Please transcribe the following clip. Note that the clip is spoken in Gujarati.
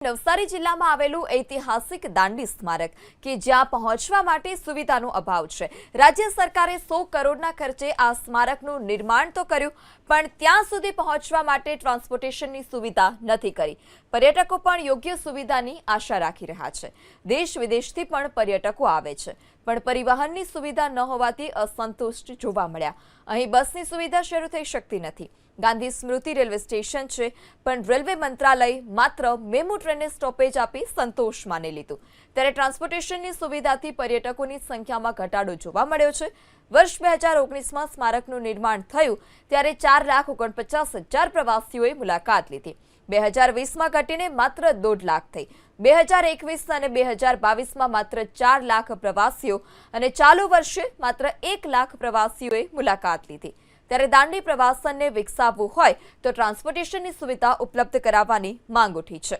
નવસારી જિલ્લામાં આવેલું ઐતિહાસિક દાંડી સ્મારક, કે જ્યાં પહોંચવા માટે સુવિધાનો અભાવ છે. રાજ્ય સરકારે સો કરોડના ખર્ચે આ સ્મારકનું નિર્માણ તો કર્યું, પણ ત્યાં સુધી પહોંચવા માટે ટ્રાન્સપોર્ટેશનની સુવિધા નથી કરી. પર્યટકો પણ યોગ્ય સુવિધાની આશા રાખી રહ્યા છે. દેશ વિદેશથી પણ પર્યટકો આવે છે. પણ પરિવહનની સુવિધા ન હોવાથી અસંતુષ્ટ જોવા મળ્યા. અહીં બસની સુવિધા શરૂ થઈ શકતી નથી. ગાંધી સ્મૃતિ રેલવે સ્ટેશન છે, પણ રેલવે મંત્રાલય માત્ર મેમુ ટ્રેનને સ્ટોપેજ આપી સંતોષ માની લીધું. ત્યારે ટ્રાન્સપોર્ટેશનની સુવિધાથી પર્યટકોની સંખ્યામાં ઘટાડો જોવા મળ્યો છે. વર્ષ બે હજાર ઓગણીસમાં સ્મારકનું નિર્માણ થયું, ત્યારે ચાર લાખ ઓગણપચાસ હજાર પ્રવાસીઓએ મુલાકાત લીધી. બે હજાર વીસમાં ઘટીને માત્ર દોઢ લાખ થઈ. બે હજાર એકવીસ અને બે હજાર બાવીસમાં માત્ર ચાર લાખ પ્રવાસીઓ અને ચાલુ વર્ષે માત્ર એક લાખ પ્રવાસીઓએ મુલાકાત લીધી. ત્યારે દાંડી પ્રવાસનને વિકસાવવું હોય તો ટ્રાન્સપોર્ટેશનની સુવિધા ઉપલબ્ધ કરાવવાની માંગ ઉઠી છે.